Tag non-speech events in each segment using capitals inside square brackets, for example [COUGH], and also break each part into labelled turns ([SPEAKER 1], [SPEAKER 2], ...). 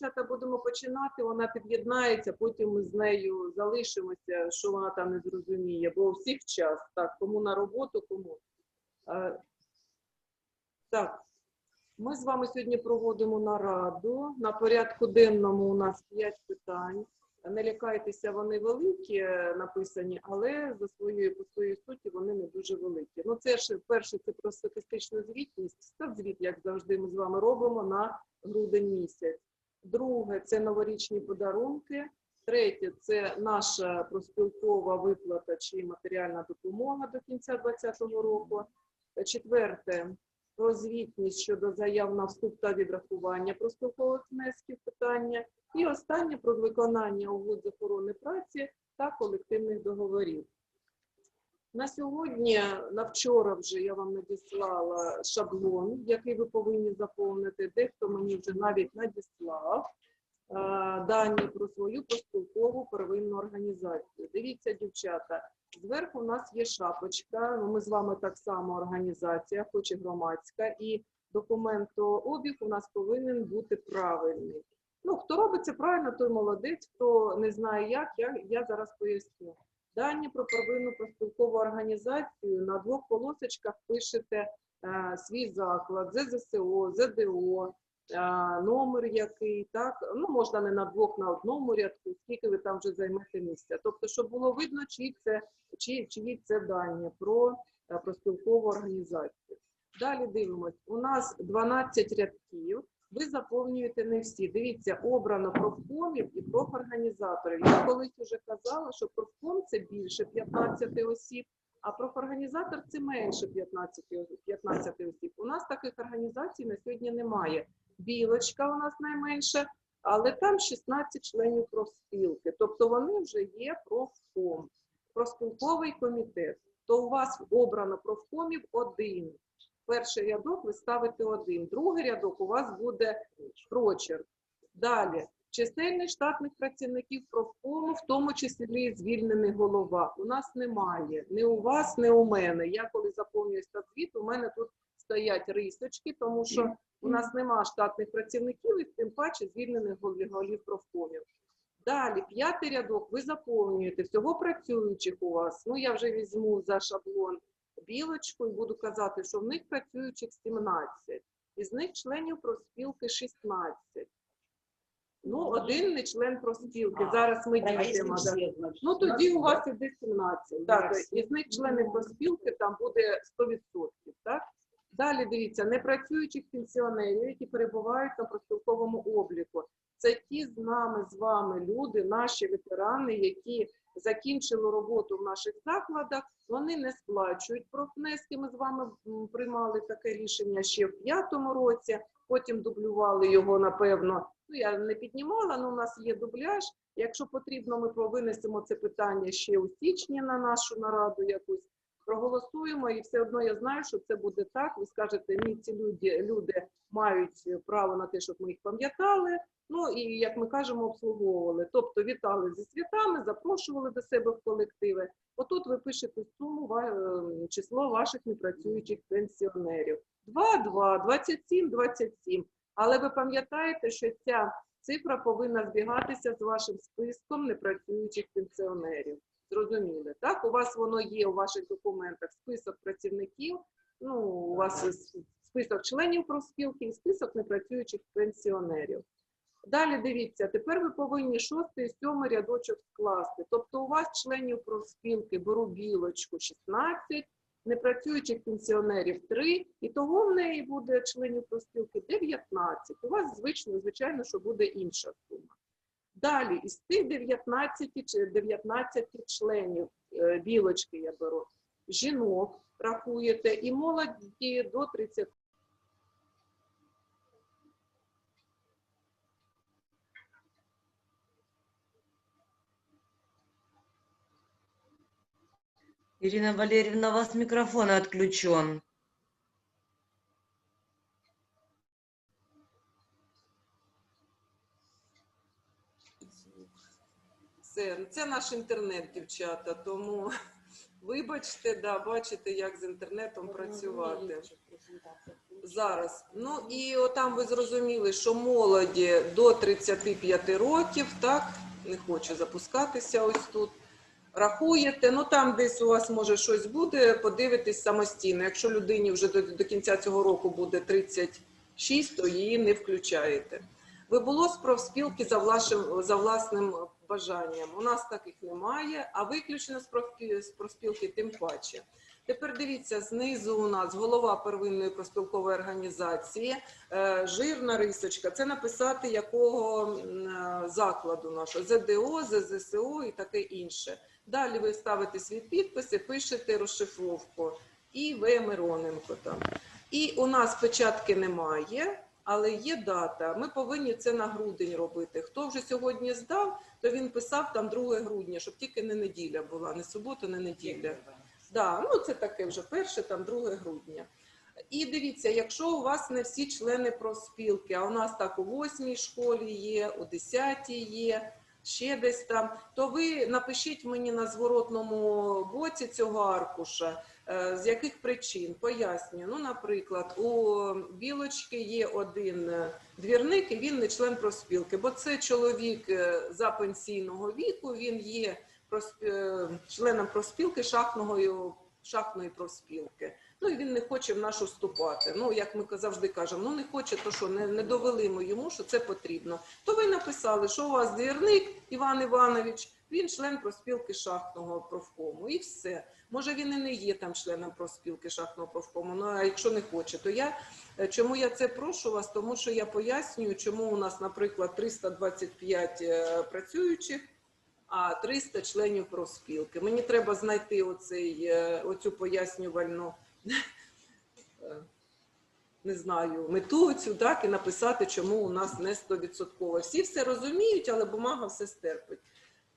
[SPEAKER 1] дівчата, будемо починати, вона під'єднається, потім ми з нею залишимося, що вона там не зрозуміє, бо у всіх час. Так, кому на роботу, кому. Е, Так, ми з вами сьогодні проводимо нараду. На порядку денному у нас 5 питань. Не лякайтеся, вони великі е, написані, але за своєю по своїй суті вони не дуже великі. Ну, це ж перше, це про статистичну звітність. Це звіт, як завжди, ми з вами робимо на грудень місяць. Друге це новорічні подарунки. Третє це наша проспілкова виплата чи матеріальна допомога до кінця 2020 року. Четверте про звітність щодо заяв на вступ та відрахування проспілкових внесків питання. І останнє про виконання угод з охорони праці та колективних договорів. На сьогодні, на вчора вже я вам надіслала шаблон, який ви повинні заповнити. Дехто мені вже навіть надіслав е, дані про свою проспілкову первинну організацію. Дивіться, дівчата, зверху у нас є шапочка. ну, Ми з вами так само організація, хоч і громадська, і документообіг у нас повинен бути правильний. Ну, хто робить це правильно, той молодець, хто не знає як, я, я зараз поясню. Дані про первинну проспілкову організацію на двох полосочках пишете е, свій заклад, ЗЗСО, ЗДО, е, номер який, так, ну можна не на двох, на одному рядку, скільки ви там вже займете місця. Тобто, щоб було видно, чиї це, чи, чиї це дані про е, проспілкову організацію. Далі дивимось. У нас 12 рядків. Ви заповнюєте не всі. Дивіться, обрано профкомів і профорганізаторів. Я колись вже казала, що профком це більше 15 осіб, а профорганізатор це менше 15, 15 осіб. У нас таких організацій на сьогодні немає. Білочка у нас найменша, але там 16 членів профспілки. Тобто вони вже є профком, профспілковий комітет. То у вас обрано профкомів один. Перший рядок ви ставите один, другий рядок у вас буде прочерк. Далі. Чисельність штатних працівників профкому, в тому числі звільнений голова. У нас немає. Ні у вас, ні у мене. Я коли заповнюю статвіт, у мене тут стоять рисочки, тому що у нас немає штатних працівників і тим паче звільнених голів профкомів. Далі, п'ятий рядок, ви заповнюєте всього працюючих у вас. Ну, я вже візьму за шаблон білочку і буду казати, що в них працюючих 17, із них членів профспілки 16. Ну, один не член профспілки. Зараз ми дійдемо. да. Ну, тоді у вас іде 17. Так, із них члени профспілки там буде 100%. Так? Далі дивіться, непрацюючих пенсіонерів, які перебувають на профспілковому обліку. Це ті з нами, з вами люди, наші ветерани, які закінчили роботу в наших закладах, вони не сплачують профнески. Ми з вами приймали таке рішення ще в п'ятому році, потім дублювали його, напевно. Ну, я не піднімала, але у нас є дубляж. Якщо потрібно, ми винесемо це питання ще у січні на нашу нараду якусь. Проголосуємо, і все одно я знаю, що це буде так. Ви скажете, ні, ці люди, люди мають право на те, щоб ми їх пам'ятали. Ну і як ми кажемо, обслуговували. Тобто вітали зі святами, запрошували до себе в колективи. Отут ви пишете суму е, число ваших непрацюючих пенсіонерів. 2, 2, 27, 27. Але ви пам'ятаєте, що ця цифра повинна збігатися з вашим списком непрацюючих пенсіонерів. Зрозуміли, так? У вас воно є у ваших документах список працівників, ну, у вас список членів профспілки і список непрацюючих пенсіонерів. Далі дивіться, тепер ви повинні шостий і сьомий рядочок скласти. Тобто у вас членів профспілки беру білочку 16, непрацюючих пенсіонерів 3, і того в неї буде членів профспілки 19. У вас звично, звичайно, що буде інша сума. Далі, із тих 19, 19 членів е, білочки я беру, жінок рахуєте і молоді до 30
[SPEAKER 2] Ирина Валерьевна, у вас микрофон отключен.
[SPEAKER 1] Це, це наш інтернет, дівчата, тому [LAUGHS] Вибачте, да, бачите, як з інтернетом працювати. Зараз. Ну і отам ви зрозуміли, що молоді до 35 років, так, не хочу запускатися ось тут. Рахуєте, ну там десь у вас може щось буде, подивитись самостійно. Якщо людині вже до, до кінця цього року буде 36, то її не включаєте. Ви було з профспілки за, влашим, за власним бажанням. У нас таких немає, а виключено з, профспілки тим паче. Тепер дивіться, знизу у нас голова первинної проспілкової організації, е, жирна рисочка. Це написати якого е, закладу нашого ЗДО, ЗЗСО і таке інше. Далі ви ставите свій підпис і пишете розшифровку. І В. Мироненко там. І у нас печатки немає, але є дата. Ми повинні це на грудень робити. Хто вже сьогодні здав, то він писав там 2 грудня, щоб тільки не неділя була, не субота, не неділя. Да, ну це таке вже перше, там 2 грудня. І дивіться, якщо у вас не всі члени профспілки, а у нас так у 8 школі є, у 10 є, ще десь там, то ви напишіть мені на зворотному боці цього аркуша, е, з яких причин, пояснюю. Ну, наприклад, у білочки є один е, двірник, і він не член профспілки, бо це чоловік е, за пенсійного віку, він є членом профспілки шахтного, шахтної профспілки. Ну і він не хоче в нашу вступати. Ну, як ми завжди кажемо, ну не хоче, то що не, не довели ми йому, що це потрібно. То ви написали, що у вас двірник Іван Іванович, він член профспілки шахтного профкому, і все. Може, він і не є там членом профспілки шахтного профкому. Ну а якщо не хоче, то я е, чому я це прошу вас? Тому що я пояснюю, чому у нас, наприклад, 325 е, працюючих а 300 членів профспілки. Мені треба знайти оцей, е, оцю пояснювальну, [LAUGHS] не знаю, мету цю, так, і написати, чому у нас не 100%. Всі все розуміють, але бумага все стерпить.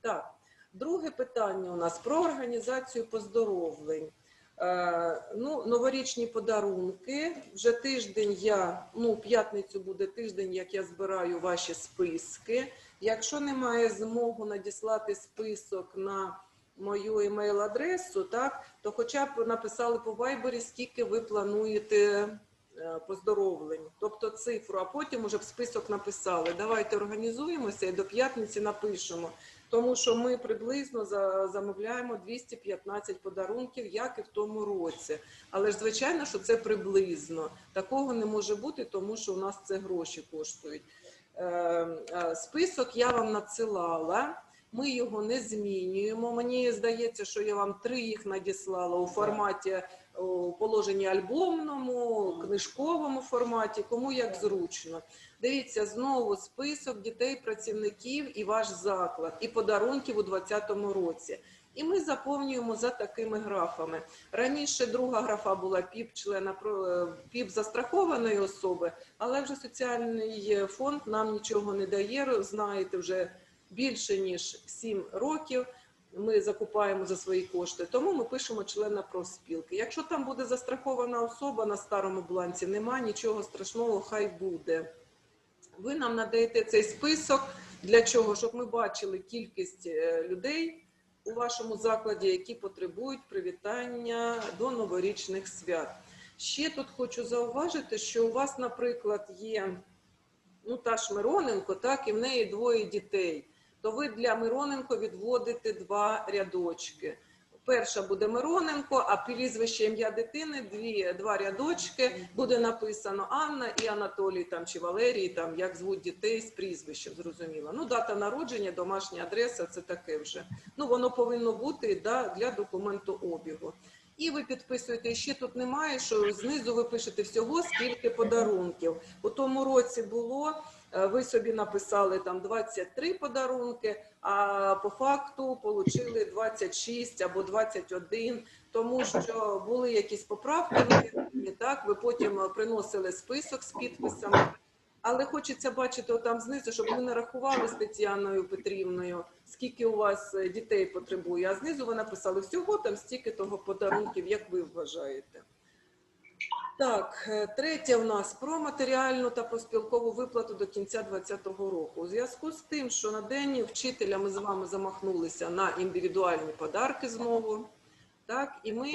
[SPEAKER 1] Так, друге питання у нас про організацію поздоровлень. Е, ну, новорічні подарунки. Вже тиждень я, ну, п'ятницю буде тиждень, як я збираю ваші списки. Якщо немає змогу надіслати список на мою емейл-адресу, так, то хоча б написали по вайбері, скільки ви плануєте е, поздоровлень, тобто цифру, а потім уже в список написали. Давайте організуємося і до п'ятниці напишемо. Тому що ми приблизно за- замовляємо 215 подарунків, як і в тому році. Але ж звичайно, що це приблизно. Такого не може бути, тому що у нас це гроші коштують. Е, е, Список я вам надсилала. Ми його не змінюємо. Мені здається, що я вам три їх надіслала у форматі у положенні альбомному, книжковому форматі, кому як зручно. Дивіться знову список дітей, працівників і ваш заклад, і подарунків у 2020 році. І ми заповнюємо за такими графами. Раніше друга графа була ПІП члена е, ПІП застрахованої особи, але вже соціальний фонд нам нічого не дає. Знаєте, вже більше ніж 7 років. Ми закупаємо за свої кошти, тому ми пишемо члена профспілки. Якщо там буде застрахована особа на старому бланці, нема нічого страшного, хай буде. Ви нам надаєте цей список для чого? Щоб ми бачили кількість е, людей у вашому закладі, які потребують привітання до новорічних свят. Ще тут хочу зауважити, що у вас, наприклад, є ну, та ж Мироненко, так, і в неї двоє дітей. То ви для Мироненко відводите два рядочки. Перша буде Мироненко, а прізвище ім'я дитини дві, два рядочки буде написано Анна і Анатолій там чи Валерій, там як звуть дітей з прізвищем, зрозуміло. Ну, дата народження, домашня адреса це таке вже. Ну, воно повинно бути да, для документу обігу. І ви підписуєте, ще тут немає, що знизу ви пишете всього скільки подарунків. У тому році було, ви собі написали там 23 подарунки, а по факту отримали 26 або 21, тому що були якісь поправки так, ви потім е, приносили список з підписами. Але хочеться бачити отам знизу, щоб ми не рахували з Тетяною Петрівною, скільки у вас е, дітей потребує. А знизу ви написали всього там стільки того подарунків, як ви вважаєте. Так, е, третє в нас про матеріальну та проспілкову виплату до кінця 2020 року. У зв'язку з тим, що на день вчителя ми з вами замахнулися на індивідуальні подарки знову. Так, і ми,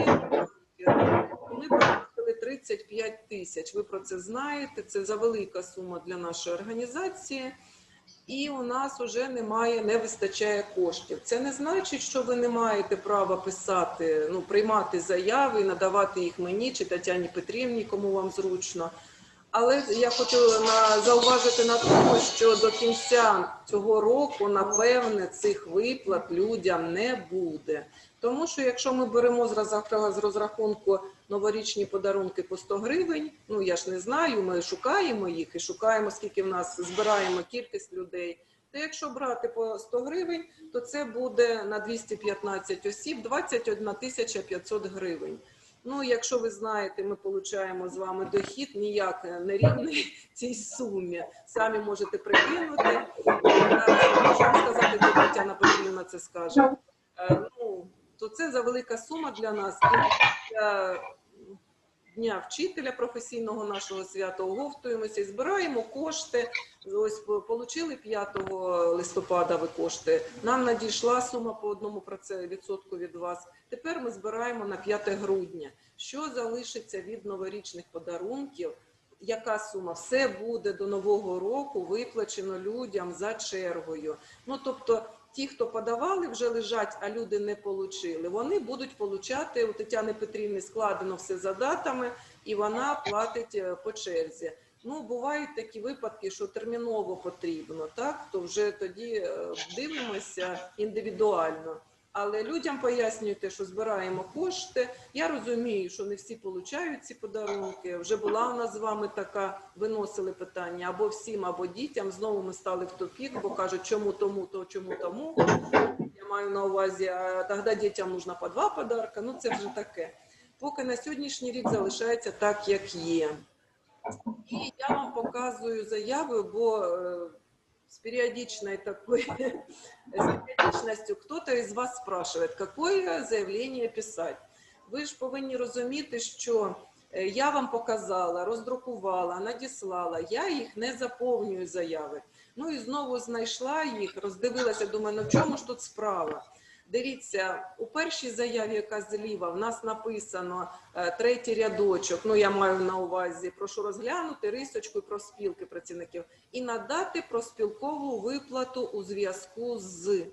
[SPEAKER 1] ми пропустили 35 тисяч. Ви про це знаєте. Це завелика сума для нашої організації. І у нас вже немає, не вистачає коштів. Це не значить, що ви не маєте права писати, ну приймати заяви, надавати їх мені чи Тетяні Петрівні, кому вам зручно. Але я хочу на, зауважити на тому, що до кінця цього року, напевне, цих виплат людям не буде. Тому що якщо ми беремо з розрах- з розрахунку новорічні подарунки по 100 гривень, ну я ж не знаю, ми шукаємо їх і шукаємо, скільки в нас збираємо кількість людей. То якщо брати по 100 гривень, то це буде на 215 осіб 21 тисяча 500 гривень. Ну, якщо ви знаєте, ми отримуємо з вами дохід ніяк не рівний [LAUGHS] цій сумі. Самі можете прикинути. Е, Можу сказати, де Тетяна Петрівна це скаже. Е, Ну, то це за велика сума для нас. Для Дня вчителя професійного нашого свята оговтуємося і збираємо кошти. Ось по- получили 5 листопада ви кошти. Нам надійшла сума по одному відсотку від вас. Тепер ми збираємо на 5 грудня. Що залишиться від новорічних подарунків? Яка сума? Все буде до нового року виплачено людям за чергою. Ну тобто, ті, хто подавали, вже лежать, а люди не получили. Вони будуть получати у Тетяни Петрівни складено все за датами, і вона платить е, по черзі. Ну, бувають такі випадки, що терміново потрібно, так то вже тоді е, дивимося індивідуально. Але людям пояснюєте, що збираємо кошти. Я розумію, що не всі получають ці подарунки. Вже була у нас з вами така, виносили питання або всім, або дітям. Знову ми стали в тупік, бо кажуть, чому тому, то чому тому. Я маю на увазі, а тоді дітям нужно по два подарка. Ну це вже таке. Поки на сьогоднішній рік залишається так, як є. І я вам показую заяви, бо е, с периодичной такой, [LAUGHS] с периодичностью кто-то из вас спрашивает, какое заявление писать. Ви ж повинні розуміти, що е, я вам показала, роздрукувала, надіслала, я їх не заповнюю заяви. Ну і знову знайшла їх, роздивилася, думаю, ну в чому ж тут справа? Дивіться, у першій заяві, яка зліва, в нас написано е, третій рядочок. Ну я маю на увазі, прошу розглянути рисочку про спілки працівників і надати проспілкову виплату у зв'язку з.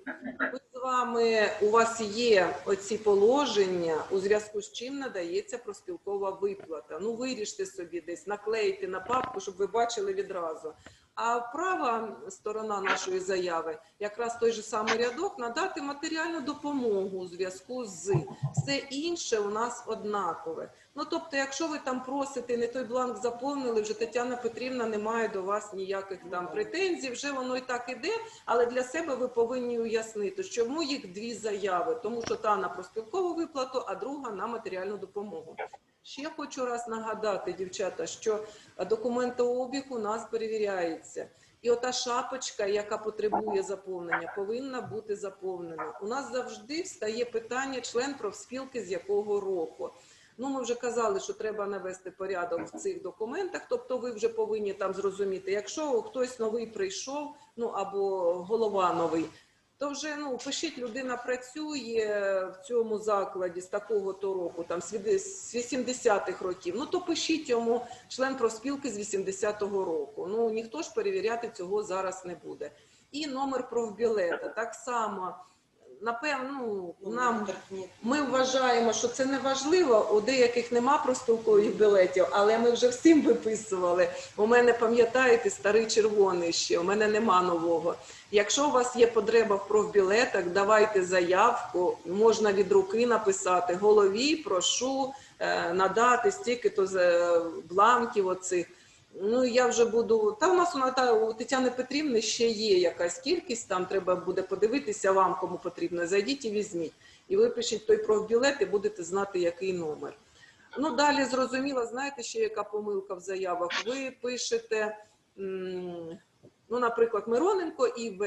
[SPEAKER 1] Ми з вами у вас є оці положення, у зв'язку з чим надається проспілкова виплата. Ну виріште собі десь, наклейте на папку, щоб ви бачили відразу. А права сторона нашої заяви, якраз той же самий рядок, надати матеріальну допомогу у зв'язку з все інше у нас однакове. Ну тобто, якщо ви там просите, не той бланк заповнили, вже Тетяна Петрівна не має до вас ніяких там претензій. Вже воно і так іде, але для себе ви повинні уяснити, чому їх дві заяви, тому що та на проспілкову виплату, а друга на матеріальну допомогу. Ще хочу раз нагадати, дівчата, що документообіг у нас перевіряється. І ота шапочка, яка потребує заповнення, повинна бути заповнена. У нас завжди встає питання член профспілки з якого року. Ну, ми вже казали, що треба навести порядок в цих документах. Тобто, ви вже повинні там зрозуміти, якщо хтось новий прийшов, ну або голова новий, то вже ну пишіть, людина працює в цьому закладі з такого то року, там з з 80-х років. Ну то пишіть йому член профспілки з 80-го року. Ну ніхто ж перевіряти цього зараз не буде. І номер профбілета так само. Напевно, ну, нам ми вважаємо, що це не важливо. У деяких нема профспілкових білетів, але ми вже всім виписували. У мене пам'ятаєте старий червоний ще. У мене нема нового. Якщо у вас є потреба в профбілетах, давайте заявку. Можна від руки написати голові. Прошу е, надати стільки то е, бланків оцих. Ну я вже буду. Та у нас у Ната- у Тетяни Петрівни ще є якась кількість. Там треба буде подивитися вам, кому потрібно. Зайдіть і візьміть. І випишіть той профбілет, і будете знати, який номер. Ну далі зрозуміло, знаєте, ще яка помилка в заявах. Ви пишете, ну, наприклад, Мироненко ІВ.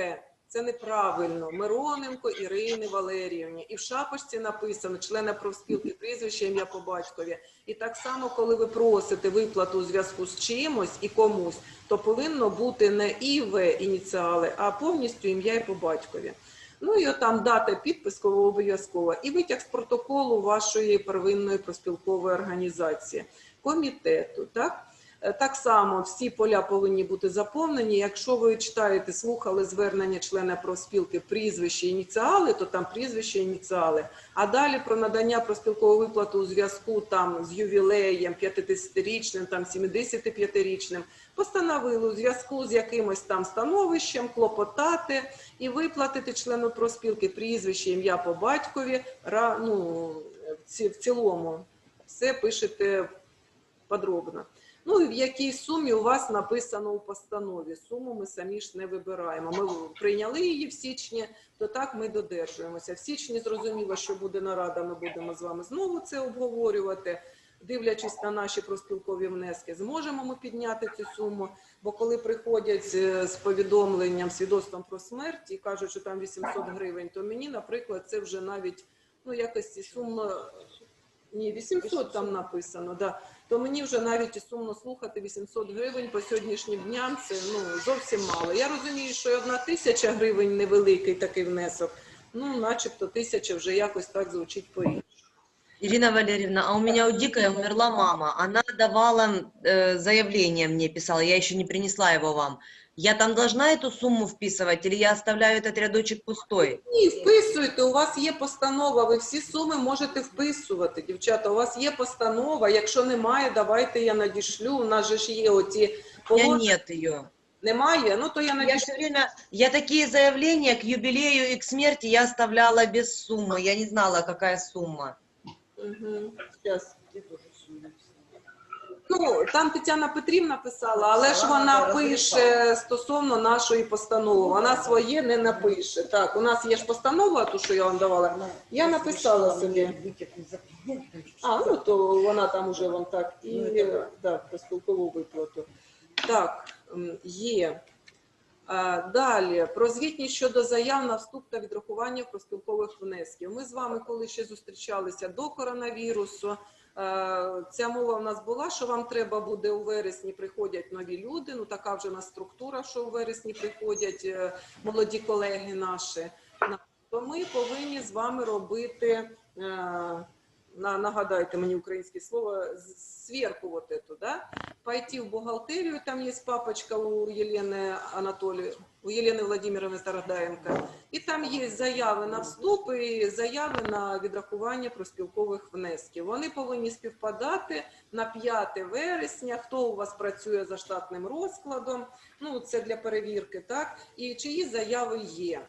[SPEAKER 1] Це неправильно. Мироненко Ірини Валеріївні. І в шапочці написано члена профспілки, прізвище, ім'я по батькові. І так само, коли ви просите виплату у зв'язку з чимось і комусь, то повинно бути не ІВ ініціали, а повністю ім'я і по батькові. Ну і там дата, підпис обов'язково. І витяг з протоколу вашої первинної проспілкової організації, комітету. Так? Е, Так само всі поля повинні бути заповнені. Якщо ви читаєте, слухали звернення члена профспілки, прізвище, ініціали, то там прізвище, ініціали. А далі про надання профспілкової виплати у зв'язку там з ювілеєм 50-річним, там 75-річним, постановили у зв'язку з якимось там становищем клопотати і виплатити члену профспілки прізвище, ім'я по батькові. Ну, в цілому все пишете подробно. Ну і в якій сумі у вас написано у постанові. Суму ми самі ж не вибираємо. Ми прийняли її в січні, то так ми додержуємося. В січні зрозуміло, що буде нарада. Ми будемо з вами знову це обговорювати. Дивлячись на наші проспілкові внески, зможемо ми підняти цю суму. Бо коли приходять з, з повідомленням, свідоцтвом про смерть і кажуть, що там 800 гривень, то мені, наприклад, це вже навіть ну якось і сумно. Ні, 800 там написано, да. То мені вже навіть і сумно слухати 800 гривень по сьогоднішнім дням. Це ну зовсім мало. Я розумію, що одна тисяча гривень невеликий такий внесок. Ну, начебто, тисяча вже якось так звучить по
[SPEAKER 2] Ирина Валерьевна, а у меня у Дикой умерла мама. Она давала э, заявление мне, писала, я еще не принесла его вам. Я там должна эту сумму вписывать или я оставляю этот рядочек пустой?
[SPEAKER 1] Ні, вписуйте. У вас є постанова. Ви всі суми можете вписувати, дівчата. У вас є постанова. Якщо немає, давайте я надішлю. У нас же ж є оті
[SPEAKER 2] У меня
[SPEAKER 1] положення.
[SPEAKER 2] нет ее.
[SPEAKER 1] Немає. Ну то я
[SPEAKER 2] Я
[SPEAKER 1] надішлю.
[SPEAKER 2] все время, я такие заявления к юбилею и к смерти я оставляла без суммы. Я не знала, какая сумма.
[SPEAKER 1] Угу. Щас. Ну, там Тетяна Петрівна писала, але ж вона пише стосовно нашої постанови. Вона своє не напише. Так, у нас є ж постанова, ту, що я вам давала. Я написала собі. А, ну то вона там уже вам так і да, про спілкову виплату. Так, є. Далі про звітність щодо заяв на вступ та відрахування проспілкових внесків. Ми з вами, коли ще зустрічалися до коронавірусу, ця мова в нас була, що вам треба буде у вересні приходять нові люди. Ну така вже у нас структура, що у вересні приходять е, молоді колеги наші. То ми повинні з вами робити. е, на, нагадайте мені українське слово, сверку вот эту, да? пойти в бухгалтерию, там есть папочка у Елены Анатолии, у Елены Владимировны Стародаєнко, і там є заяви на вступ і заяви на відрахування проспілкових внесків. Вони повинні співпадати на 5 вересня, хто у вас працює за штатним розкладом, ну це для перевірки, так, і чиї заяви є.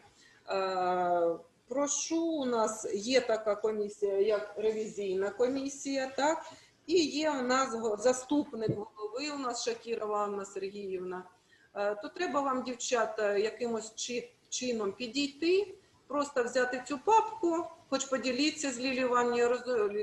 [SPEAKER 1] Е, Прошу, у нас є така комісія, як ревізійна комісія, так? І є у нас заступник голови, у нас Шакірова Анна Сергіївна. Е, То треба вам, дівчата, якимось чи- чином підійти, просто взяти цю папку, хоч поділіться з Лілією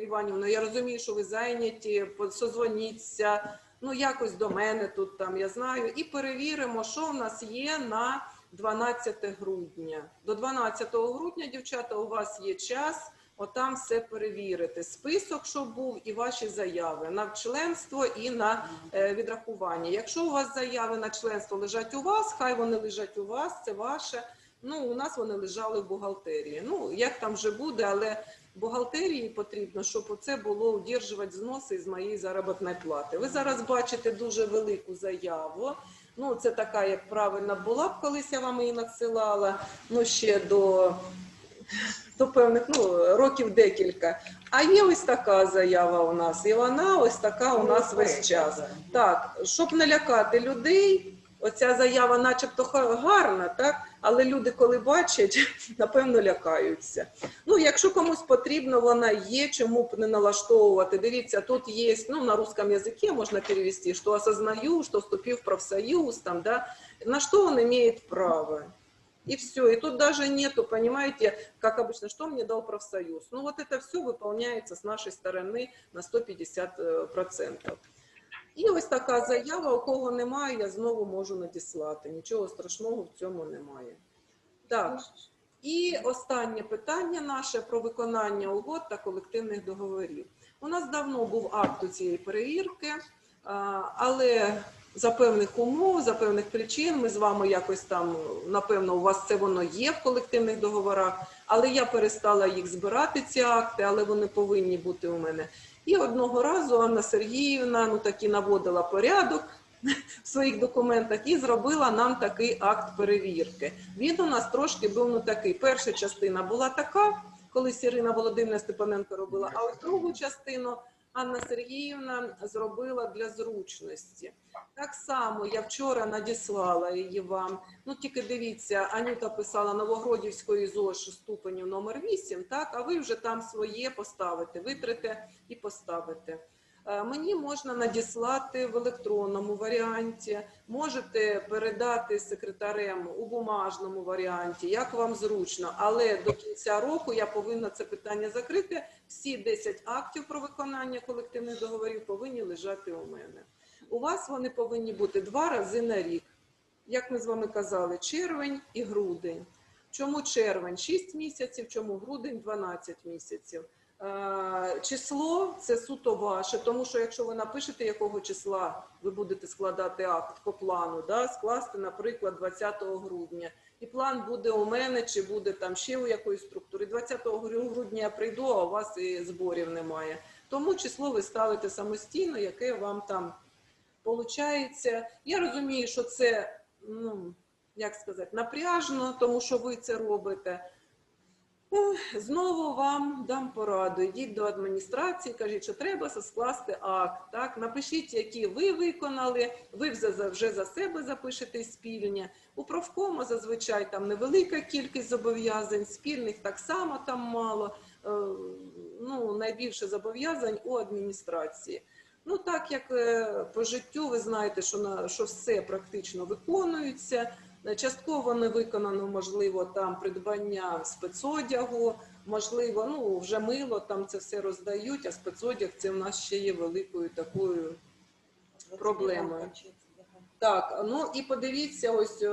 [SPEAKER 1] Іванівною, Я розумію, що ви зайняті, созвоніться, ну якось до мене тут там, я знаю, і перевіримо, що в нас є на 12 грудня. До 12 грудня, дівчата, у вас є час. Отам все перевірити. Список, що був, і ваші заяви на членство і на е, відрахування. Якщо у вас заяви на членство лежать у вас, хай вони лежать у вас, це ваше. Ну, у нас вони лежали в бухгалтерії. Ну, як там вже буде, але бухгалтерії потрібно, щоб оце було удержувати зноси з моєї заробітної плати. Ви зараз бачите дуже велику заяву. Ну, це така, як правильно була б, колись я вам її надсилала, ну ще до, до певних ну, років декілька. А є ось така заява у нас, і вона ось така у нас весь час. Так, щоб не лякати людей, оця заява, начебто гарна, так, але люди, коли бачать, [LAUGHS] напевно лякаються. Ну, якщо комусь потрібно, вона є, чому б не налаштовувати. Дивіться, тут є, ну, на русском языке можна перевести, що осознаю, що вступив в профсоюз, там, да, на что он имеет право И все. И тут даже нету, понимаете, как обычно, что мне дал профсоюз. Ну вот это все выполняется с нашей стороны на 150%. І ось така заява, у кого немає, я знову можу надіслати. Нічого страшного в цьому немає. Так. І останнє питання наше про виконання угод та колективних договорів. У нас давно був акт у цієї перевірки, а, але за певних умов, за певних причин. Ми з вами якось там, напевно, у вас це воно є в колективних договорах, але я перестала їх збирати, ці акти, але вони повинні бути у мене. І одного разу Анна Сергіївна ну таки наводила порядок [LAUGHS] в своїх документах і зробила нам такий акт перевірки. Він у нас трошки був ну такий. Перша частина була така, колись Ірина Володимирівна Степаненко робила, а другу частину Анна Сергіївна зробила для зручності. Так само я вчора надіслала її вам. Ну тільки дивіться, Анюта писала Новогродівської ЗОШ ступеню номер 8, так, а ви вже там своє поставите, витрите і поставите. Е, Мені можна надіслати в електронному варіанті, можете передати секретарем у бумажному варіанті, як вам зручно. Але до кінця року я повинна це питання закрити. Всі 10 актів про виконання колективних договорів повинні лежати у мене. У вас вони повинні бути два рази на рік. Як ми з вами казали, червень і грудень. Чому червень 6 місяців, чому грудень 12 місяців? Е, Число це суто ваше, тому що якщо ви напишете, якого числа ви будете складати акт по плану, да, скласти, наприклад, 20 грудня. І план буде у мене, чи буде там ще у якоїсь структурі. 20 грудня я прийду, а у вас і зборів немає. Тому число ви ставите самостійно, яке вам там получається. Я розумію, що це, ну, як сказати, напряжно, тому що ви це робите. Знову вам дам пораду. Йдіть до адміністрації, кажіть, що треба скласти акт. Так? Напишіть, які ви виконали, ви вже за себе запишете спільні. У профкому зазвичай там невелика кількість зобов'язань, спільних так само там мало. Е, Ну, найбільше зобов'язань у адміністрації. Ну, так як е, по життю ви знаєте, що, на, що все практично виконується. Е, Частково не виконано, можливо, там придбання спецодягу, можливо, ну вже мило там це все роздають, а спецодяг це в нас ще є великою такою проблемою. Так, ну і подивіться, ось е,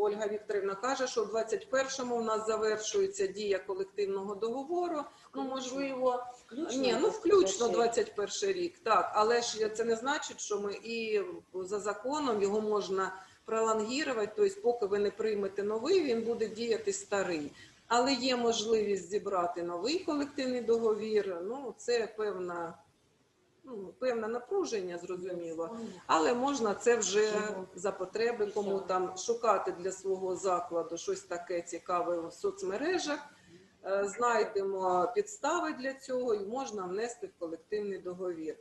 [SPEAKER 1] Ольга Вікторівна каже, що в 21-му в нас завершується дія колективного договору. Ну, можливо, ні, ну включно 21 рік, так, але ж це не значить, що ми і за законом його можна пролонгувати, тобто поки ви не приймете новий, він буде діяти старий. Але є можливість зібрати новий колективний договір. Ну, це певна, ну, певне напруження, зрозуміло. Але можна це вже за потреби, кому там шукати для свого закладу щось таке цікаве в соцмережах. Е, Знайдемо підстави для цього і можна внести в колективний договір.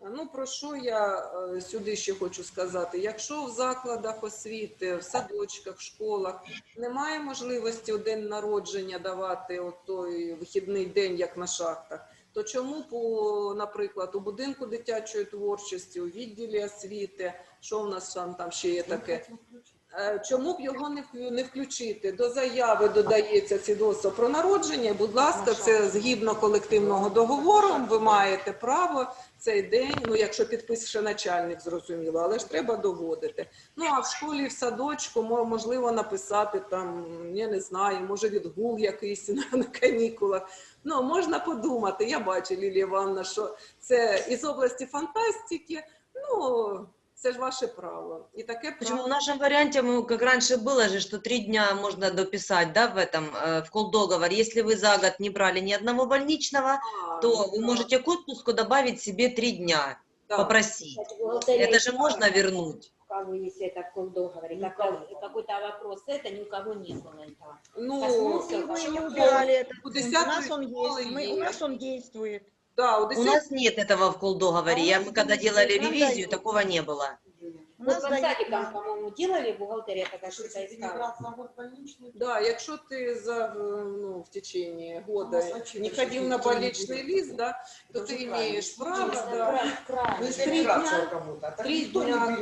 [SPEAKER 1] Ну про що я е, сюди ще хочу сказати? Якщо в закладах освіти, в садочках, школах немає можливості у день народження давати от той вихідний день, як на шахтах, то чому по, наприклад, у будинку дитячої творчості, у відділі освіти, що в нас там, там ще є таке? Е, Чому б його не не включити? До заяви додається свідоцтво про народження. Будь ласка, це згідно колективного договору. Ви маєте право цей день. Ну, якщо підпише начальник, зрозуміло, але ж треба доводити. Ну а в школі, в садочку можливо написати там, я не знаю, може відгул якийсь [LAUGHS] на, канікулах. Ну можна подумати. Я бачу, Лілія Івановна, що це із області фантастики. Ну це ж ваше право. І таке
[SPEAKER 2] Почему
[SPEAKER 1] право.
[SPEAKER 2] в нашем варианте, мы, как раньше было же, что три дня можно дописать, да, в этом, э, в колдоговор. Если вы за год не брали ни одного больничного,
[SPEAKER 1] А,
[SPEAKER 2] то
[SPEAKER 1] ну,
[SPEAKER 2] вы
[SPEAKER 1] да,
[SPEAKER 2] можете к отпуску добавить себе три дня,
[SPEAKER 1] да.
[SPEAKER 2] попросить. Это же можно вернуть.
[SPEAKER 3] У кого есть это в договоре,
[SPEAKER 4] Ни у
[SPEAKER 3] как-
[SPEAKER 4] кого.
[SPEAKER 3] какой-то вопрос это, ни у кого не было этого.
[SPEAKER 1] Ну,
[SPEAKER 3] Коснулся,
[SPEAKER 4] Мы
[SPEAKER 3] Почему?
[SPEAKER 4] не убирали этот
[SPEAKER 1] У
[SPEAKER 4] пункт. У
[SPEAKER 1] десятой
[SPEAKER 4] нас он
[SPEAKER 1] школы
[SPEAKER 4] есть. Мы- у нас он действует.
[SPEAKER 1] Да, у,
[SPEAKER 2] ДС...
[SPEAKER 1] у
[SPEAKER 2] нас нет этого в колдоговоре.
[SPEAKER 4] А
[SPEAKER 2] Я, мы когда делали ревизию, такого не было.
[SPEAKER 4] У нас в
[SPEAKER 3] садикам,
[SPEAKER 4] по-моєму,
[SPEAKER 3] ділили бухгалтерія така, що це іскала.
[SPEAKER 1] Да, якщо ты за, ну, в течение года не ходив на больничный лист, да, то
[SPEAKER 5] ти
[SPEAKER 1] имеешь право, да, три дня, три дня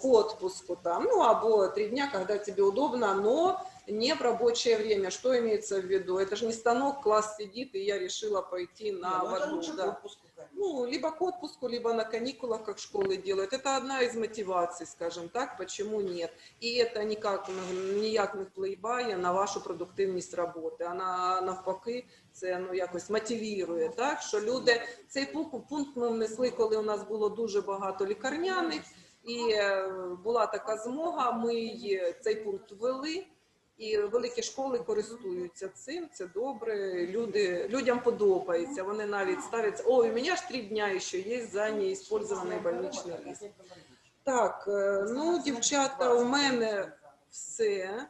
[SPEAKER 1] к отпуску там, ну, або три дня, когда тебе удобно, но не в рабочее время. Что имеется в виду? Это же не станок, класс сидит, и я решила пойти
[SPEAKER 5] Не,
[SPEAKER 1] на
[SPEAKER 5] ну это
[SPEAKER 1] воду,
[SPEAKER 5] лучше к
[SPEAKER 1] да.
[SPEAKER 5] отпуску, конечно.
[SPEAKER 1] Ну, либо к отпуску, либо на каникулах, как школы делают. Это одна из мотиваций, скажем так, почему нет. И это никак, ніяк не впливає на вашу продуктивність роботи. А на, навпаки, це ну, якось мотивірує, так? що люди... Цей пункт, пункт ми внесли, коли у нас було дуже багато лікарняних, І е, була така змога, ми її- цей пункт ввели, і великі школи користуються цим. Це добре. Люди, людям подобається. Вони навіть ставлять, ой, у мене ж три дня ще є за неіспользований больничний лист. Так, е, ну, дівчата, у мене все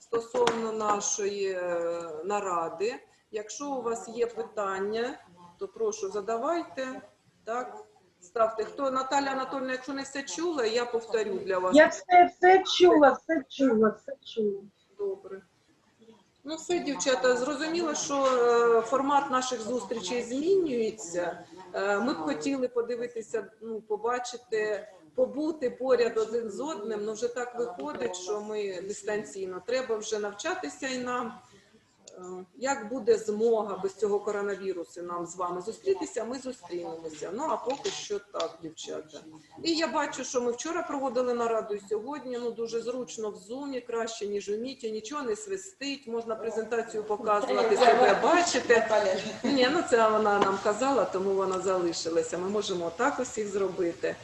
[SPEAKER 1] стосовно нашої е, наради. Якщо у вас є питання, то прошу задавайте. Так, ставте. Хто Наталя Анатольовна, якщо не все чула, я повторю для вас.
[SPEAKER 4] Я все, все чула, все чула, все чула.
[SPEAKER 1] Добре. Ну, все, дівчата, зрозуміло, що е, формат наших зустрічей змінюється. Е, Ми б хотіли подивитися, ну, побачити, побути поряд один з одним. Ну, вже так виходить, що ми дистанційно. Треба вже навчатися і нам. Е, Як буде змога без цього коронавірусу нам з вами зустрітися, ми зустрінемося. Ну а поки що так, дівчата. І я бачу, що ми вчора проводили нараду і сьогодні. Ну дуже зручно в зумі, краще ніж у міті. Нічого не свистить. Можна презентацію показувати себе, бачити. [LAUGHS] Ні, ну це вона нам казала, тому вона залишилася. Ми можемо так усіх зробити.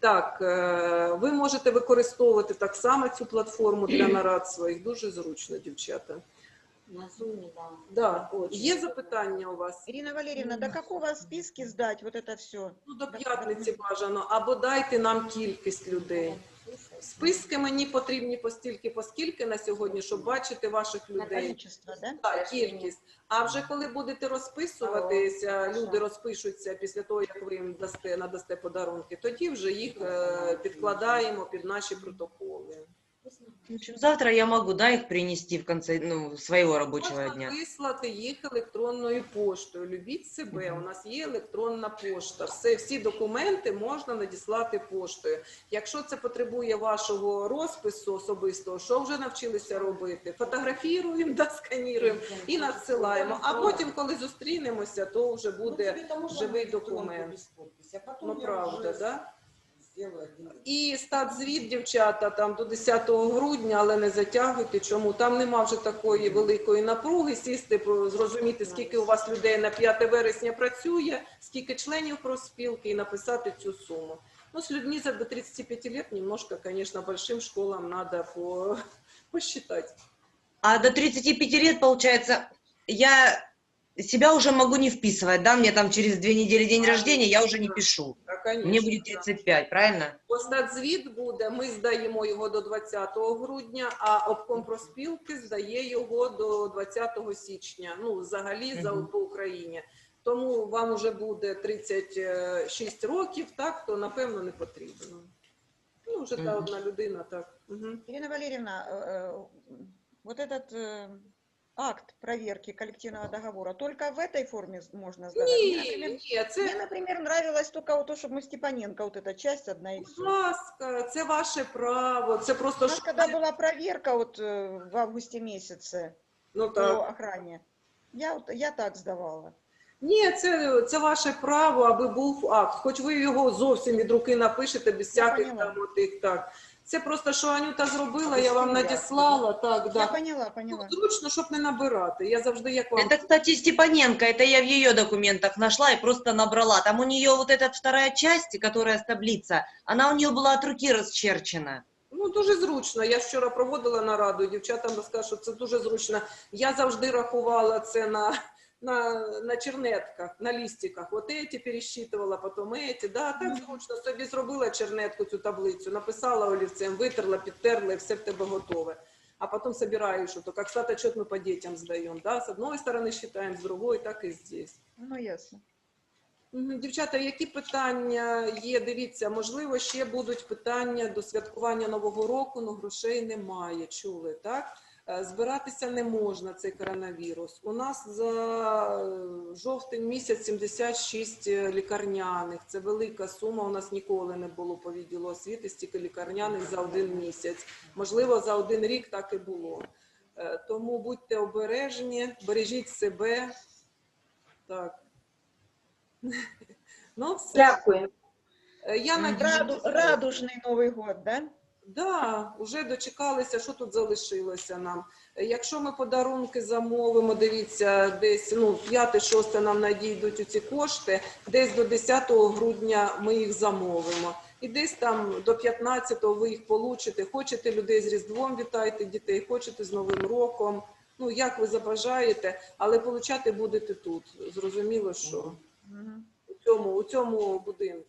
[SPEAKER 1] Так, е, ви можете використовувати так само цю платформу для нарад своїх. Дуже зручно, дівчата.
[SPEAKER 3] На зумі, да.
[SPEAKER 1] Да. Є запитання у вас?
[SPEAKER 5] Ирина Валерьевна, до какого списки сдать вот это все?
[SPEAKER 1] Ну, до п'ятниці бажано, або дайте нам кількість людей. Списки мені потрібні постільки, поскільки на сьогодні, щоб бачити ваших
[SPEAKER 5] На
[SPEAKER 1] людей.
[SPEAKER 5] количество, да?
[SPEAKER 1] Так, кількість. А вже коли будете розписуватися, люди розпишуться після того, як ви їм дасте, надасте подарунки, тоді вже їх е, підкладаємо під наші протоколи.
[SPEAKER 2] В общем, завтра я могу, да, их принести в конце ну, своего рабочего
[SPEAKER 1] Можна
[SPEAKER 2] дня.
[SPEAKER 1] вислати їх електронною поштою. Любіть себе. У нас є електронна пошта. Все, всі документи можна надіслати поштою. Якщо це потребує вашого розпису особистого, що вже навчилися робити, фотографіруємо, [LAUGHS] да, сканіруємо і надсилаємо. А потім, коли зустрінемося, то вже буде живий документ. Ну правда, да? І статзвіт, дівчата, там до 10 грудня, але не затягуйте. Чому? Там нема вже такої великої напруги. Сісти, зрозуміти, скільки у вас людей на 5 вересня працює, скільки членів профспілки і написати цю суму. Ну, с людьми за до 35 лет немножко, конечно, большим школам надо по... [LAUGHS] посчитать.
[SPEAKER 2] А до 35 лет, получается, я себя уже могу не вписывать, да? Мне там через две недели день рождения, я уже не пишу.
[SPEAKER 1] Так, конечно.
[SPEAKER 2] Мне будет 35, правильно?
[SPEAKER 1] Постатзвіт буде, ми здаємо його до 20 грудня, а обком проспілки здає його до 20 січня. Ну, взагалі за
[SPEAKER 2] Мгм.
[SPEAKER 1] по Україні. Тому вам вже буде 36 років, так, то напевно не потрібно. Ну, вже та
[SPEAKER 2] Мгм.
[SPEAKER 1] одна людина, так. Угу.
[SPEAKER 5] Ирина Валерьевна, э, э, вот этот э, акт проверки коллективного договора только в этой форме с- можно сдавать? Мне,
[SPEAKER 1] Ні,
[SPEAKER 5] например,
[SPEAKER 1] ні,
[SPEAKER 5] мне,
[SPEAKER 1] це,
[SPEAKER 5] например, нравилось только вот то, чтобы мы Степаненко, вот эта часть одна и
[SPEAKER 1] будь
[SPEAKER 5] все.
[SPEAKER 1] ласка, це ваше право. Це
[SPEAKER 5] У
[SPEAKER 1] просто
[SPEAKER 5] нас
[SPEAKER 1] що-
[SPEAKER 5] когда была проверка вот э, в августе месяце
[SPEAKER 1] ну,
[SPEAKER 5] по
[SPEAKER 1] так.
[SPEAKER 5] охране, я, вот, я так сдавала.
[SPEAKER 1] Ні, це, це ваше право, аби був акт. Хоч ви його зовсім від руки напишете без всяких
[SPEAKER 5] поняла.
[SPEAKER 1] там отих так. Це просто що Анюта зробила, я вам надіслала. Так,
[SPEAKER 5] Я
[SPEAKER 1] да.
[SPEAKER 5] поняла, поняла.
[SPEAKER 1] Ну, Зручно, щоб не набирати. Я завжди як вам.
[SPEAKER 2] Это, кстати, Степаненко, это я в ее документах нашла и просто набрала. Там у нее вот эта вторая часть, которая с таблица, она у нее была от руки расчерчена.
[SPEAKER 1] Ну дуже зручно. Я вчора проводила нараду. і Дівчатам розказала, що це дуже зручно. Я завжди рахувала це на. На, на чернетках, на лістиках. От эти пересчитувала, потім эти. Да, так зручно. Собі зробила чернетку цю таблицю, написала олівцем, витерла, підтерла, і все в тебе готове. А потом собираешь, что как статотчет мы по детям сдаем, да, с одной стороны считаем, с другой, так и здесь.
[SPEAKER 5] Ну, ясно.
[SPEAKER 1] Мгм. Дівчата, які питання є? Дивіться, можливо, ще будуть питання до святкування Нового року, але грошей немає. Чули, так? Е, Збиратися не можна цей коронавірус. У нас за е, жовтень місяць 76 лікарняних. Це велика сума. У нас ніколи не було по відділу освіти стільки лікарняних за один місяць. Можливо, за один рік так і було. Е, Тому будьте обережні, бережіть себе. Так. [LAUGHS] Ну, все.
[SPEAKER 4] Дякую.
[SPEAKER 1] Е, Я надію,
[SPEAKER 5] Раду- радужный Новый год, да?
[SPEAKER 1] Да, вже дочекалися, що тут залишилося нам. Якщо ми подарунки замовимо, дивіться, десь ну 5-6 нам надійдуть у ці кошти, десь до 10 грудня ми їх замовимо. І І десь там до 15-го ви їх получите. Хочете людей з Різдвом вітайте дітей, хочете з Новим роком. Ну, як ви забажаєте, але получати будете тут. Зрозуміло, що у цьому, у цьому будинку.